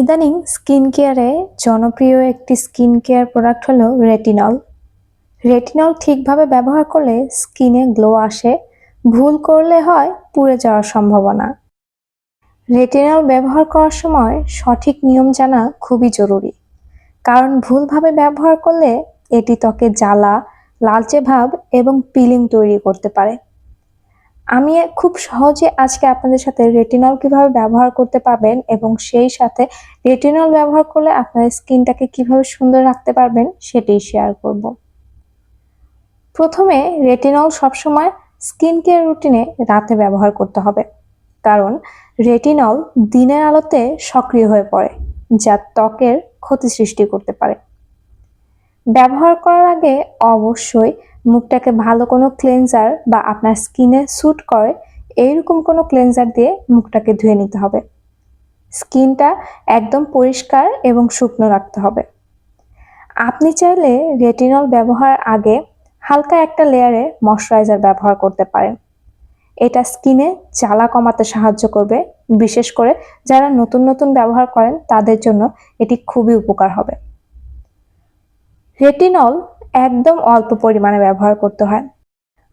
ইদানিং স্কিন কেয়ারে জনপ্রিয় একটি স্কিন কেয়ার প্রোডাক্ট হলো রেটিনল। রেটিনল ঠিকভাবে ব্যবহার করলে স্কিনে গ্লো আসে, ভুল করলে হয় পুড়ে যাওয়ার সম্ভাবনা। রেটিনল ব্যবহার করার সময় সঠিক নিয়ম জানা খুবই জরুরি, কারণ ভুলভাবে ব্যবহার করলে এটি ত্বকে জ্বালা, লালচে ভাব এবং পিলিং তৈরি করতে পারে। আমি খুব সহজে আজকে আপনাদের সাথে রেটিনল কীভাবে ব্যবহার করতে পারবেন এবং সেই সাথে রেটিনল ব্যবহার করলে আপনার স্কিনটাকে কীভাবে সুন্দর রাখতে পারবেন সেটাই শেয়ার করব। প্রথমে রেটিনল সবসময় স্কিন কেয়ার রুটিনে রাতে ব্যবহার করতে হবে। কারণ রেটিনল দিনের আলোতে সক্রিয় হয়ে পড়ে, যা ত্বকের ক্ষতি সৃষ্টি করতে পারে। ব্যবহার করার আগে অবশ্যই মুখটাকে ভালো কোনো ক্লেনজার বা আপনার স্কিনে স্যুট করে, এইরকম কোনো ক্লেনজার দিয়ে মুখটাকে ধুয়ে নিতে হবে। স্কিনটা একদম পরিষ্কার এবং শুকনো রাখতে হবে। আপনি চাইলে রেটিনল ব্যবহার আগে হালকা একটা লেয়ারে ময়শ্চারাইজার ব্যবহার করতে পারেন। এটা স্কিনে জ্বালা কমাতে সাহায্য করবে, বিশেষ করে যারা নতুন নতুন ব্যবহার করেন তাদের জন্য এটি খুবই উপকার হবে। রেটিনল একদম অল্প পরিমাণে ব্যবহার করতে হয়।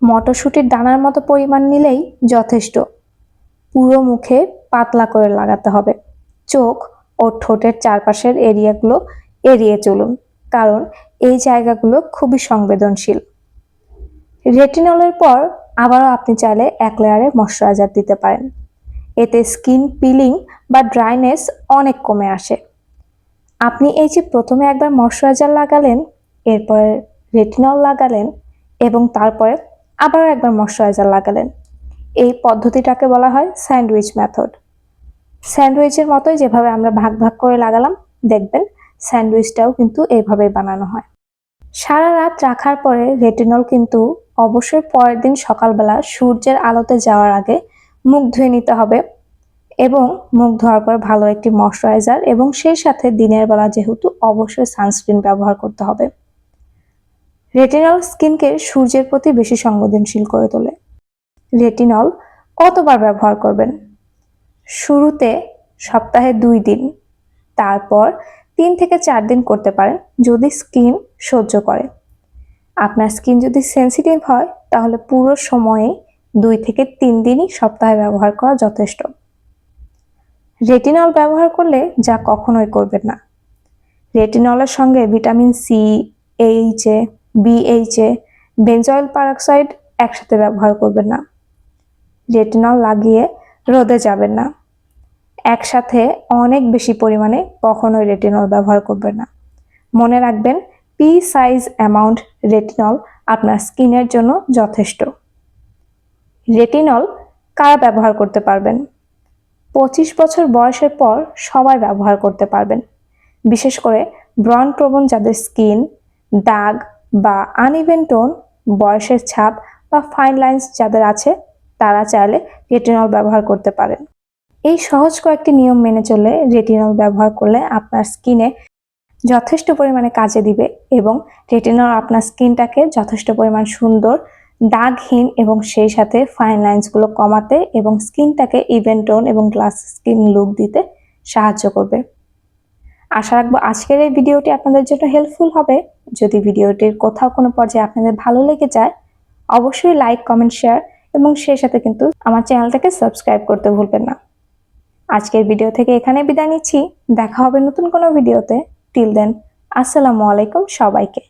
মটরশুঁটির দানার মতো পরিমাণ নিলেই যথেষ্ট। পুরো মুখে পাতলা করে লাগাতে হবে। চোখ ও ঠোঁটের চারপাশের এরিয়াগুলো এড়িয়ে চলুন, কারণ এই জায়গাগুলো খুবই সংবেদনশীল। রেটিনলের পর আবারও আপনি চাইলে এক লেয়ারে ময়শ্চারাইজার দিতে পারেন। এতে স্কিন পিলিং বা ড্রাইনেস অনেক কমে আসে। আপনি এই যে প্রথমে একবার ময়শ্চারাইজার লাগালেন, এরপরে রেটিনল লাগালেন এবং তারপরে আবারও একবার ময়শ্চারাইজার লাগালেন। এই পদ্ধতিটাকে বলা হয় স্যান্ডউইচ মেথড স্যান্ডউইচের মতোই যেভাবে আমরা ভাগ ভাগ করে লাগালাম, দেখবেন স্যান্ডউইচটাও কিন্তু এইভাবেই বানানো হয়। সারা রাত রাখার পরে রেটিনল কিন্তু অবশ্যই পরের দিন সকালবেলা সূর্যের আলোতে যাওয়ার আগে মুখ ধুয়ে নিতে হবে এবং মুখ ধোয়ার পর ভালো একটি ময়শ্চারাইজার এবং সেই সাথে দিনের বেলা যেহেতু অবশ্যই সানস্ক্রিন ব্যবহার করতে হবে। রেটিনল স্কিনকে সূর্যের প্রতি বেশি সংবেদনশীল করে তোলে। রেটিনল কতবার ব্যবহার করবেন? শুরুতে সপ্তাহে দুই দিন, তারপর তিন থেকে চার দিন করতে পারেন যদি স্কিন সহ্য করে। আপনার স্কিন যদি সেন্সিটিভ হয়, তাহলে পুরো সময়ে দুই থেকে তিন দিনই সপ্তাহে ব্যবহার করা যথেষ্ট। রেটিনল ব্যবহার করলে যা কখনোই করবেন না। রেটিনলের সঙ্গে ভিটামিন সি এইচে বিএইচএ বেঞ্জয়েল পারক্সাইড একসাথে ব্যবহার করবেন না। রেটিনল লাগিয়ে রোদে যাবেন না। একসাথে অনেক বেশি পরিমাণে কখনোই রেটিনল ব্যবহার করবেন না। মনে রাখবেন পি সাইজ অ্যামাউন্ট রেটিনল আপনার স্কিনের জন্য যথেষ্ট। রেটিনল কারা ব্যবহার করতে পারবেন? পঁচিশ বছর বয়সের পর সবাই ব্যবহার করতে পারবেন। বিশেষ করে ব্রন প্রবণ যাদের স্কিন, দাগ বা আনইভেন টোন বয়সের ছাপ বা ফাইন লাইন্স যাদের আছে, তারা চাইলে রেটিনল ব্যবহার করতে পারেন। এই সহজ কয়েকটি নিয়ম মেনে চলে রেটিনল ব্যবহার করলে আপনার স্কিনে যথেষ্ট পরিমাণে কাজে দিবে এবং রেটিনল আপনার স্কিনটাকে যথেষ্ট পরিমাণ সুন্দর, দাগহীন এবং সেই সাথে ফাইন লাইন্সগুলো কমাতে এবং স্কিনটাকে ইভেন টোন এবং গ্লাস স্কিন লুক দিতে সাহায্য করবে। আশা রাখব আজকের এই ভিডিওটি আপনাদের জন্য হেল্পফুল হবে। যদি ভিডিওটির কোথাও কোনো পর্যায়ে আপনাদের ভালো লেগে যায়, অবশ্যই লাইক কমেন্ট শেয়ার এবং সেই সাথে কিন্তু আমার চ্যানেলটাকে সাবস্ক্রাইব করতে ভুলবেন না। আজকের ভিডিও থেকে এখানে বিদায় নিচ্ছি। দেখা হবে নতুন কোনো ভিডিওতে। টিল দেন আসসালামু আলাইকুম সবাইকে।